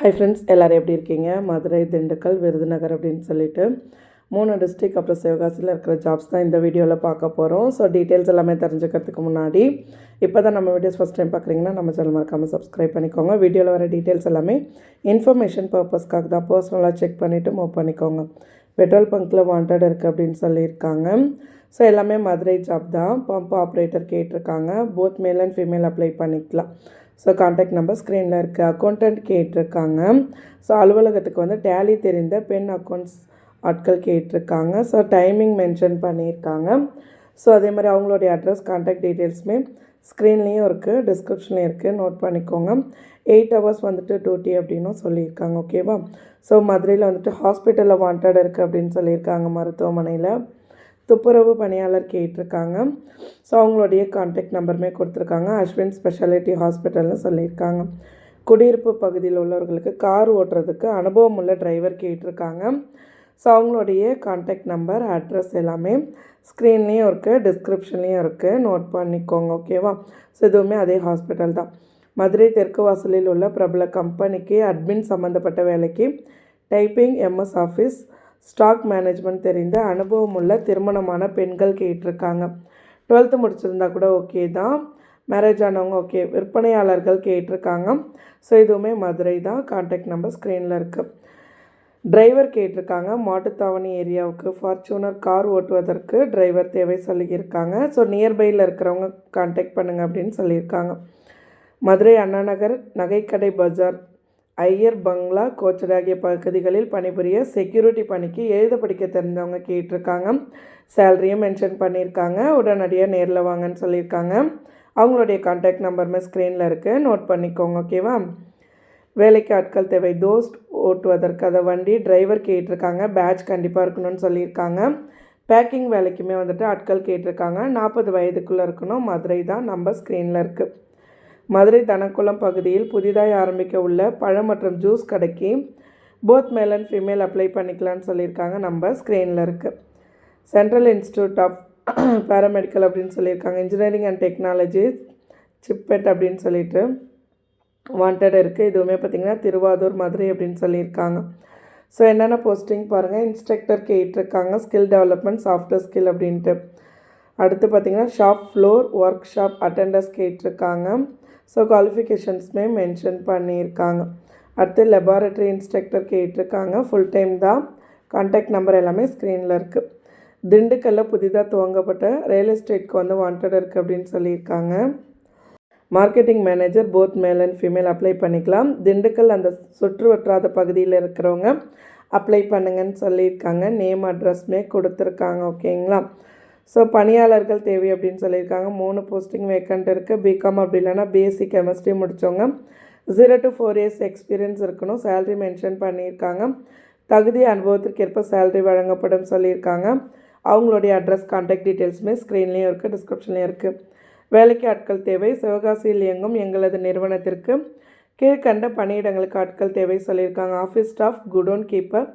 Hi friends எல்லோரும் எப்படி இருக்கீங்க? மதுரை திண்டுக்கல் விருதுநகர் அப்படின்னு சொல்லிட்டு மூணு டிஸ்ட்ரிக் அப்புறம் சிவகாசியில் இருக்கிற ஜாப்ஸ் தான் இந்த வீடியோவில் பார்க்க போகிறோம் ஸோ டீட்டெயில்ஸ் எல்லாமே தெரிஞ்சுக்கிறதுக்கு முன்னாடி இப்போ தான் நம்ம வீடியோஸ் ஃபஸ்ட் டைம் பார்க்குறீங்கன்னா நம்ம சேனல் மறக்காமல் சப்ஸ்கிரைப் பண்ணிக்கோங்க. வீடியோவில் வர டீட்டெயில்ஸ் எல்லாமே இன்ஃபர்மேஷன் பர்பஸ்க்காக தான் பர்சனலாக செக் பண்ணிவிட்டு மூவ் பண்ணிக்கோங்க. பெட்ரோல் பங்க்கில் வாண்டட் இருக்குது அப்படின்னு சொல்லியிருக்காங்க. ஸோ எல்லாமே மதுரை ஜாப் தான். பம்ப் ஆப்ரேட்டர் கேட்டிருக்காங்க. Both male and female apply பண்ணிக்கலாம். ஸோ காண்டாக்ட் நம்பர் ஸ்க்ரீனில் இருக்குது அக்கௌண்டன்ட் கேட்டிருக்காங்க. ஸோ அலுவலகத்துக்கு வந்து டேலி தெரிந்த பெண் அக்கௌண்ட்ஸ் ஆட்கள் கேட்டிருக்காங்க. ஸோ டைமிங் மென்ஷன் பண்ணியிருக்காங்க. ஸோ அதே மாதிரி அவங்களுடைய அட்ரஸ் காண்டாக்ட் டீட்டெயில்ஸுமே ஸ்க்ரீன்லேயும் இருக்குது டிஸ்கிரிப்ஷன்லேயும் இருக்குது நோட் பண்ணிக்கோங்க. எயிட் ஹவர்ஸ் வந்துட்டு டியூட்டி அப்படின்னும் சொல்லியிருக்காங்க. ஓகேவா ஸோ மதுரையில் வந்துட்டு ஹாஸ்பிட்டலில் வாண்டட் இருக்குது அப்படின்னு சொல்லியிருக்காங்க மருத்துவமனையில். துப்புரவு பணியாளர் கேட்டிருக்காங்க. ஸோ அவங்களுடைய கான்டாக்ட் நம்பருமே கொடுத்துருக்காங்க. அஸ்வின் ஸ்பெஷாலிட்டி ஹாஸ்பிட்டல்னு சொல்லியிருக்காங்க. குடியிருப்பு பகுதியில் உள்ளவர்களுக்கு கார் ஓட்டுறதுக்கு அனுபவம் உள்ள டிரைவர் கேட்டிருக்காங்க. ஸோ அவங்களுடைய கான்டாக்ட் நம்பர் அட்ரஸ் எல்லாமே ஸ்க்ரீன்லேயும் இருக்குது டிஸ்கிரிப்ஷன்லேயும் இருக்குது நோட் பண்ணிக்கோங்க ஓகேவா ஸோ இதுவுமே அதே ஹாஸ்பிட்டல் தான். மதுரை தெற்கு வாசலில் உள்ள பிரபல கம்பெனிக்கு அட்மின் சம்மந்தப்பட்ட வேலைக்கு typing MS office stock management தெரிந்த அனுபவம் உள்ள திருமணமான பெண்கள் கேட்டிருக்காங்க. டுவெல்த்து முடிச்சிருந்தா கூட ஓகே தான். மேரேஜ் ஆனவங்க ஓகே. விற்பனையாளர்கள் கேட்டிருக்காங்க. ஸோ இதுவுமே மதுரை தான். கான்டாக்ட் நம்பர் ஸ்க்ரீனில் இருக்குது டிரைவர் கேட்டிருக்காங்க. மாட்டுத்தாவணி ஏரியாவுக்கு ஃபார்ச்சூனர் கார் ஓட்டுவதற்கு டிரைவர் தேவை சொல்லியிருக்காங்க. ஸோ நியர்பையில் இருக்கிறவங்க கான்டாக்ட் பண்ணுங்கள் அப்படின்னு சொல்லியிருக்காங்க. மதுரை அண்ணாநகர் நகைக்கடை பஜார் ஐயர் பங்களா கோச்சர் ஆகிய பகுதிகளில் பணிபுரிய செக்யூரிட்டி பணிக்கு எழுத படிக்க தெரிஞ்சவங்க கேட்டிருக்காங்க. சேலரியும் மென்ஷன் பண்ணியிருக்காங்க. உடனடியாக நேரில் வாங்கன்னு சொல்லியிருக்காங்க. அவங்களுடைய கான்டாக்ட் நம்பருமே ஸ்க்ரீனில் இருக்குது நோட் பண்ணிக்கோங்க ஓகேவா வேலைக்கு ஆட்கள் தேவை. தோஸ்ட் ஓட்டுவதற்கு அதை வண்டி டிரைவர் கேட்டிருக்காங்க. பேட்ச் கண்டிப்பாக இருக்கணும்னு சொல்லியிருக்காங்க. பேக்கிங் வேலைக்குமே வந்துட்டு ஆட்கள் கேட்டிருக்காங்க. நாற்பது வயதுக்குள்ளே இருக்கணும். மதுரை தான் நம்பர் ஸ்க்ரீனில் இருக்குது மதுரை தனக்குளம் பகுதியில் புதிதாக ஆரம்பிக்க உள்ள பழம் மற்றும் ஜூஸ் கடைக்கு both male and female apply பண்ணிக்கலான்னு சொல்லியிருக்காங்க. நம்ம ஸ்க்ரீனில் இருக்குது சென்ட்ரல் இன்ஸ்டியூட் ஆஃப் பேராமெடிக்கல் அப்படின்னு சொல்லியிருக்காங்க. இன்ஜினியரிங் அண்ட் டெக்னாலஜி சிப்பெட் அப்படின்னு சொல்லிட்டு வாண்டட் இருக்குது இதுவுமே பார்த்திங்கன்னா திருவாரூர் மதுரை அப்படின்னு சொல்லியிருக்காங்க. ஸோ என்னென்ன போஸ்டிங் பாருங்கள் இன்ஸ்ட்ரக்டர் கேட்டிருக்காங்க. ஸ்கில் டெவலப்மெண்ட் சாஃப்ட்வேர் ஸ்கில் அப்படின்ட்டு. அடுத்து பார்த்திங்கன்னா shop floor work shop attendants கேட்டிருக்காங்க. ஸோ குவாலிஃபிகேஷன்ஸுமே மென்ஷன் பண்ணியிருக்காங்க. அடுத்து லெபார்ட்ரி இன்ஸ்ட்ரக்டர் கேட்டிருக்காங்க. ஃபுல் டைம் தான். கான்டாக்ட் நம்பர் எல்லாமே ஸ்க்ரீனில் இருக்குது திண்டுக்கல்லில் புதிதாக துவங்கப்பட்ட ரியல் எஸ்டேட்க்கு வந்து வாண்டட் இருக்குது அப்படின்னு சொல்லியிருக்காங்க. Marketing manager both male and female apply பண்ணிக்கலாம். திண்டுக்கல் அந்த சுற்று வற்றாத பகுதியில் இருக்கிறவங்க அப்ளை பண்ணுங்கன்னு சொல்லியிருக்காங்க. நேம் அட்ரஸ்மே கொடுத்துருக்காங்க. ஓகேங்களா ஸோ பணியாளர்கள் தேவை அப்படின்னு சொல்லியிருக்காங்க. மூணு போஸ்டிங் வேக்கண்ட் இருக்குது பிகாம் அப்படி இல்லைன்னா பிஎஸ்சி கெமிஸ்ட்ரி முடித்தவங்க zero to four years experience இருக்கணும். சேல்ரி மென்ஷன் பண்ணியிருக்காங்க. தகுதி அனுபவத்திற்கேற்ப சேல்ரி வழங்கப்படும் சொல்லியிருக்காங்க. அவங்களுடைய அட்ரஸ் கான்டாக்ட் டீட்டெயில்ஸுமே ஸ்க்ரீன்லேயும் இருக்குது டிஸ்கிரிப்ஷன்லேயும் இருக்குது வேலைக்கு ஆட்கள் தேவை. சிவகாசியில் இயங்கும் எங்களது நிறுவனத்திற்கு கீழ்கண்ட பணியிடங்களுக்கு ஆட்கள் தேவை சொல்லியிருக்காங்க. ஆஃபீஸ் ஸ்டாஃப் குடோன் கீப்பர்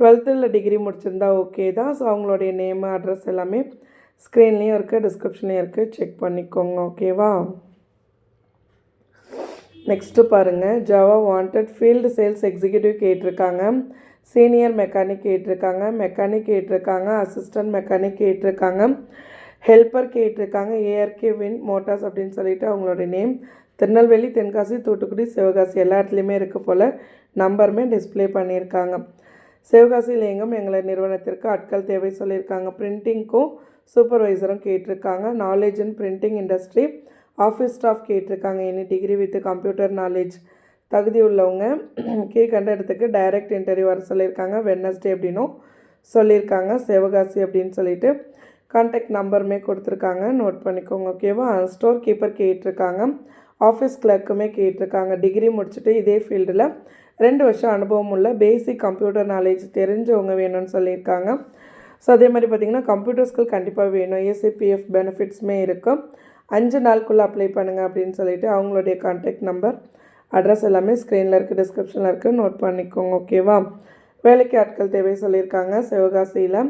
டுவெல்த்தில் டிகிரி முடிச்சிருந்தா ஓகே தான். ஸோ அவங்களுடைய நேம் அட்ரஸ் எல்லாமே ஸ்க்ரீன்லேயும் இருக்குது டிஸ்கிரிப்ஷன்லேயும் இருக்குது செக் பண்ணிக்கோங்க ஓகேவா நெக்ஸ்ட்டு பாருங்கள் Java wanted field sales executive கேட்டிருக்காங்க. சீனியர் மெக்கானிக் கேட்டிருக்காங்க. மெக்கானிக் கேட்டிருக்காங்க. அசிஸ்டன்ட் மெக்கானிக் கேட்டிருக்காங்க. ஹெல்ப்பர் கேட்டிருக்காங்க. ஏஆர்கே வின் மோட்டார்ஸ் அப்படின்னு சொல்லிட்டு அவங்களுடைய நேம் திருநெல்வேலி தென்காசி தூத்துக்குடி சிவகாசி எல்லா இடத்துலையுமே இருக்க போல். நம்பருமே டிஸ்பிளே பண்ணியிருக்காங்க. சிவகாசியில் எங்கும் எங்களை நிறுவனத்திற்கு ஆட்கள் தேவை சொல்லியிருக்காங்க. பிரிண்டிங்க்கும் சூப்பர்வைசரும் கேட்டிருக்காங்க. Knowledge in printing industry office staff கேட்டிருக்காங்க. Any degree with computer knowledge தகுதி உள்ளவங்க கீழ்கண்ட இடத்துக்கு டைரக்ட் இன்டர்வியூ வர சொல்லியிருக்காங்க. வெட்னஸ்டே அப்படின்னும் சொல்லியிருக்காங்க. சிவகாசி அப்படின்னு சொல்லிட்டு கான்டாக்ட் நம்பருமே கொடுத்துருக்காங்க. நோட் பண்ணிக்கோங்க ஓகேவா ஸ்டோர் கீப்பர் கேட்டிருக்காங்க. ஆஃபீஸ் கிளர்க்குமே கேட்டிருக்காங்க. டிகிரி முடிச்சுட்டு இதே ஃபீல்டில் ரெண்டு வருஷம் அனுபவம் உள்ள பேசிக் கம்ப்யூட்டர் நாலேஜ் தெரிஞ்சவங்க வேணும்னு சொல்லியிருக்காங்க. ஸோ அதே மாதிரி பார்த்திங்கன்னா கம்ப்யூட்டர் ஸ்கில் கண்டிப்பாக வேணும். ஏசிபிஎஃப் பெனிஃபிட்ஸுமே இருக்கும் அஞ்சு நாளுக்குள்ளே அப்ளை பண்ணுங்கள் அப்படின்னு சொல்லிட்டு அவங்களுடைய கான்டாக்ட் நம்பர் அட்ரஸ் எல்லாமே ஸ்க்ரீனில் இருக்குது டிஸ்கிரிப்ஷனில் இருக்குது நோட் பண்ணிக்கோங்க ஓகேவா வேலைக்கு ஆட்கள் தேவை சொல்லியிருக்காங்க. சிவகாசியில்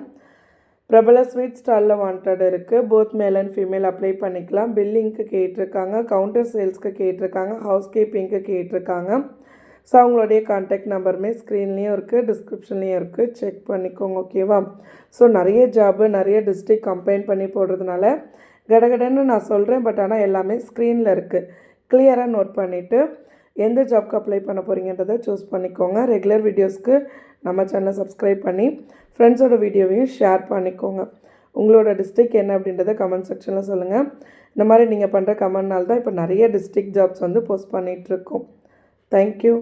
பிரபல ஸ்வீட் ஸ்டாலில் வாண்டட் இருக்குது both male and female apply பண்ணிக்கலாம். பில்லிங்க்கு கேட்டிருக்காங்க. கவுண்டர் சேல்ஸ்க்கு கேட்டிருக்காங்க. ஹவுஸ் கீப்பிங்க்கு கேட்டிருக்காங்க. ஸோ அவங்களுடைய கான்டாக்ட் நம்பருமே ஸ்க்ரீன்லேயும் இருக்குது டிஸ்கிரிப்ஷன்லேயும் இருக்குது செக் பண்ணிக்கோங்க ஓகேவா ஸோ நிறைய ஜாபு நிறைய டிஸ்ட்ரிக் கம்பைன் பண்ணி போடுறதுனால கடகடன்னு நான் சொல்கிறேன் பட் ஆனால் எல்லாமே ஸ்க்ரீனில் இருக்குது கிளியராக நோட் பண்ணிவிட்டு எந்த ஜாப்க்கு அப்ளை பண்ண போகிறீங்கன்றதை சூஸ் பண்ணிக்கோங்க. ரெகுலர் வீடியோஸ்க்கு நம்ம சேனலை சப்ஸ்கிரைப் பண்ணி ஃப்ரெண்ட்ஸோட வீடியோவையும் ஷேர் பண்ணிக்கோங்க. உங்களோட டிஸ்ட்ரிக் என்ன அப்படின்றத கமெண்ட் செக்ஷனில் சொல்லுங்கள் இந்த மாதிரி நீங்கள் பண்ணுற கமெண்ட்னால தான் இப்போ நிறைய டிஸ்ட்ரிக் ஜாப்ஸ் வந்து போஸ்ட் பண்ணிகிட்ருக்கோம் தேங்க்யூ